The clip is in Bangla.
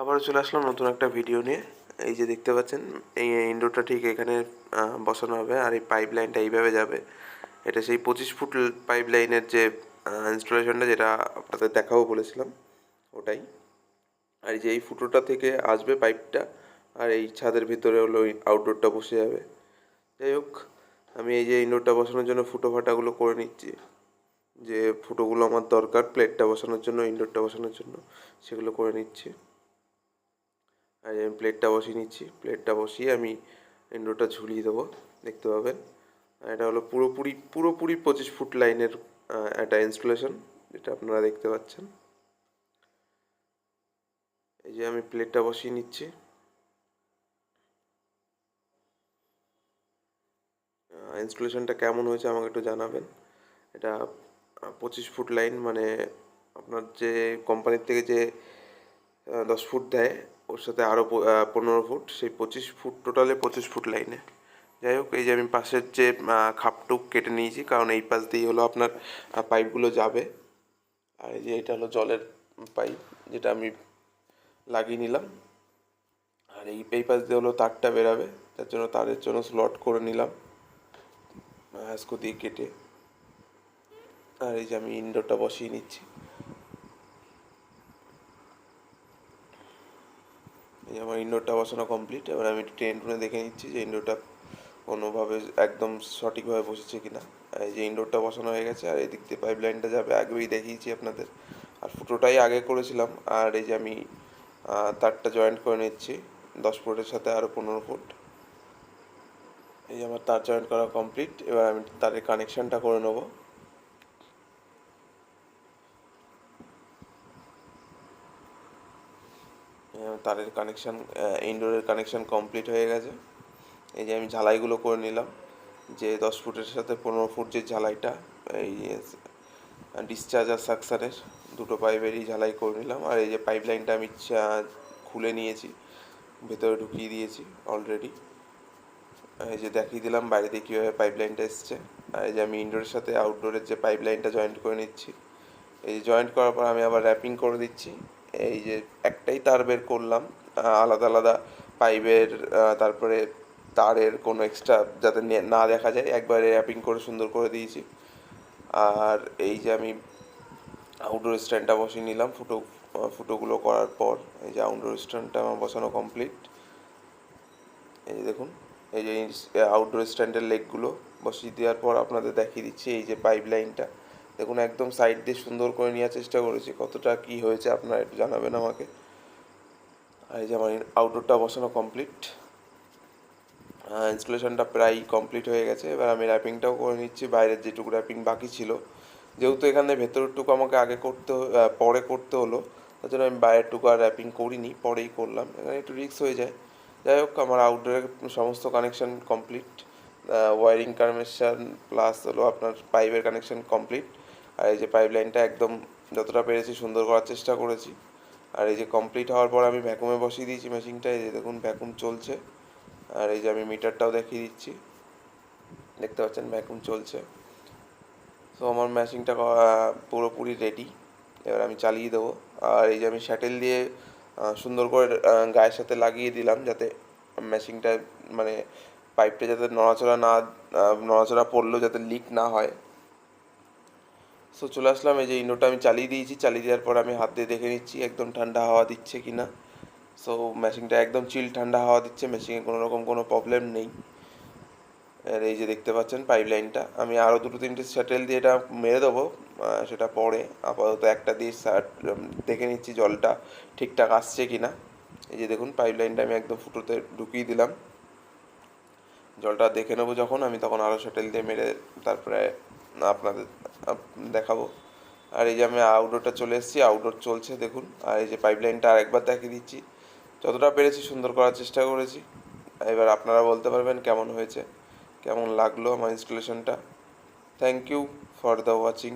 আবারও চলে আসলাম নতুন একটা ভিডিও নিয়ে। এই যে দেখতে পাচ্ছেন, এই ইনডোরটা ঠিক এখানে বসানো হবে আর এই পাইপ লাইনটা এইভাবে যাবে। এটা সেই পঁচিশ ফুট পাইপ লাইনের যে ইনস্টলেশনটা যেটা আপনাদের দেখাবো বলেছিলাম, ওটাই। আর এই যে এই ফুটোটা থেকে আসবে পাইপটা আর এই ছাদের ভিতরে হলো আউটডোরটা বসে যাবে। যাই হোক, আমি এই যে ইনডোরটা বসানোর জন্য ফুটো ফাটাগুলো করে নিচ্ছি। যে ফুটোগুলো আমার দরকার প্লেটটা বসানোর জন্য ইনডোরটা বসানোর জন্য, সেগুলো করে নিচ্ছি। আর আমি প্লেটটা বসিয়ে নিচ্ছি। প্লেটটা বসিয়ে আমি ইনডোরটা ঝুলিয়ে দেবো। দেখতে পাবেন। এটা হলো পুরোপুরি পুরোপুরি পঁচিশ ফুট লাইনের একটা ইনস্টলেশন যেটা আপনারা দেখতে পাচ্ছেন। এই যে আমি প্লেটটা বসিয়ে নিচ্ছি। ইনস্টলেশনটা কেমন হয়েছে আমাকে একটু জানাবেন। এটা পঁচিশ ফুট লাইন মানে আপনার যে কোম্পানির থেকে যে দশ ফুট দেয় ওর সাথে আরও পনেরো ফুট, সেই পঁচিশ ফুট টোটালে পঁচিশ ফুট লাইনে যাই হোক, এই যে আমি পাশের যে খাপটুক কেটে নিয়েছি, কারণ এই পাশ দিয়েই হলো আপনার পাইপগুলো যাবে। আর এই যে এটা হলো জলের পাইপ, যেটা আমি লাগিয়ে নিলাম। আর এই এই পাশ দিয়ে হলো তারটা বেরাবে, তার জন্য তারের জন্য স্লট করে নিলাম হাসকো দিয়ে কেটে। আর এই যে আমি ইনডোরটা বসিয়ে নিচ্ছি এই যে আমার ইনডোরটা বসানো কমপ্লিট এবার আমি ট্রেন টুনে দেখে নিচ্ছি যে ইনডোরটা কোনোভাবে একদম সঠিকভাবে বসেছে কি না এই যে ইনডোরটা বসানো হয়ে গেছে, আর এদিক দিয়ে পাইপ লাইনটা যাবে, আগেই দেখিয়েছি আপনাদের। আর ফুটোটাই আগে করেছিলাম, আর এই যে আমি তারটা জয়েন্ট করে নিচ্ছি, দশ ফুটের সাথে আরও পনেরো ফুট। এই যে আমার তার জয়েন্ট করা কমপ্লিট এবার আমি তারের কানেকশানটা করে নেব। তারের কানেকশান ইনডোরের কানেকশান কমপ্লিট হয়ে গেছে। এই যে আমি ঝালাইগুলো করে নিলাম। যে দশ ফুটের সাথে পনেরো ফুট যে ঝালাইটা, এই ডিসচার্জ আর সাকসারের দুটো পাইপেরই ঝালাই করে নিলাম। আর এই যে পাইপ লাইনটা আমি খুলে নিয়েছি। ভেতরে ঢুকিয়ে দিয়েছি অলরেডি এই যে দেখিয়ে দিলাম বাইরে দিয়ে কীভাবে পাইপ লাইনটা এসছে। আর এই যে আমি ইনডোরের সাথে আউটডোরের যে পাইপ লাইনটা জয়েন্ট করে নিচ্ছি। এই জয়েন্ট করার পর আমি আবার র্যাপিং করে দিচ্ছি। এই যে একটাই তার বের করলাম আলাদা আলাদা পাইপের তারপরে তারের কোনো এক্সট্রা যাতে নে- দেখা যায়, একবারে র্যাপিং করে সুন্দর করে দিয়েছি। আর এই যে আমি আউটডোর স্ট্যান্ডটা বসিয়ে নিলাম ফুটো ফুটোগুলো করার পর, এই যে আউটডোর স্ট্যান্ডটা আমার বসানো কমপ্লিট এই যে দেখুন, এই যে আউটডোর স্ট্যান্ডের লেগগুলো বসিয়ে দেওয়ার পর আপনাদের দেখিয়ে দিচ্ছি এই যে পাইপ লাইনটা দেখুন, একদম সাইড দিয়ে সুন্দর করে নেওয়ার চেষ্টা করেছি। কতটা কি হয়েছে আপনারা একটু জানাবেন আমাকে। আর এই যে আমার আউটডোরটা বসানো কমপ্লিট ইনস্টলেশনটা প্রায় কমপ্লিট হয়ে গেছে। এবার আমি র্যাপিংটাও করে নিচ্ছি। বাইরের যেটুকু র্যাপিং বাকি ছিল। যেহেতু এখানে ভেতরেরটুকু আমাকে আগে করতে পরে করতে হলো, তার জন্য আমি বাইরেরটুকু আর র্যাপিং করিনি, পরেই করলাম। এখানে একটু রিস্ক হয়ে যায়। যাই হোক, আমার আউটডোরের সমস্ত connection complete wiring connection plus হলো আপনার পাইপের কানেকশন কমপ্লিট আর এই যে পাইপ লাইনটা একদম যতটা পেরেছি সুন্দর করার চেষ্টা করেছি। আর এই যে কমপ্লিট হওয়ার পর আমি ভ্যাকুমে বসিয়ে দিয়েছি মেশিনটা এই যে দেখুন ভ্যাকুম চলছে। আর এই যে আমি মিটারটাও দেখিয়ে দিচ্ছি। দেখতে পাচ্ছেন ভ্যাকুম চলছে। সো আমার ম্যাশিংটা পুরোপুরি রেডি এবার আমি চালিয়ে দেবো। আর এই যে আমি শ্যাটেল দিয়ে সুন্দর করে গায়ের সাথে লাগিয়ে দিলাম যাতে ম্যাশিংটা মানে পাইপটা যাতে নড়াচড়া না নড়াচড়া পড়লেও যাতে লিক না হয়। সো চলে আসলাম। এই যে ইনোটা আমি চালিয়ে দিয়েছি। চালিয়ে দেওয়ার পর আমি হাত দিয়ে দেখে নিচ্ছি, একদম ঠান্ডা হাওয়া দিচ্ছে কি না সো মেশিনটা একদম চিল ঠান্ডা হাওয়া দিচ্ছে। মেশিনে কোনো রকম কোনো প্রবলেম নেই। আর এই যে দেখতে পাচ্ছেন পাইপ লাইনটা আমি আরও দুটো তিনটে স্যাটেল দিয়ে এটা মেরে দেবো। সেটা পরে। আপাতত একটা দিয়ে দেখে নিচ্ছি জলটা ঠিকঠাক আসছে কি না এই যে দেখুন পাইপ লাইনটা আমি একদম ফুটোতে ঢুকিয়ে দিলাম। জলটা দেখে নেব যখন। আমি তখন আরও স্যাটেল দিয়ে মেরে তারপরে আপনাদের আপ- দেখাবো। আর এই যে আমি আউটডোরটা চলে এসেছি আউটডোর চলছে, দেখুন। আর এই যে পাইপলাইনটা আরেকবার দেখিয়ে দিচ্ছি। যতটা পেরেছি সুন্দর করার চেষ্টা করেছি। এবার আপনারা বলতে পারবেন কেমন হয়েছে, কেমন লাগল আমার ইনস্টলেশনটা thank you for the watching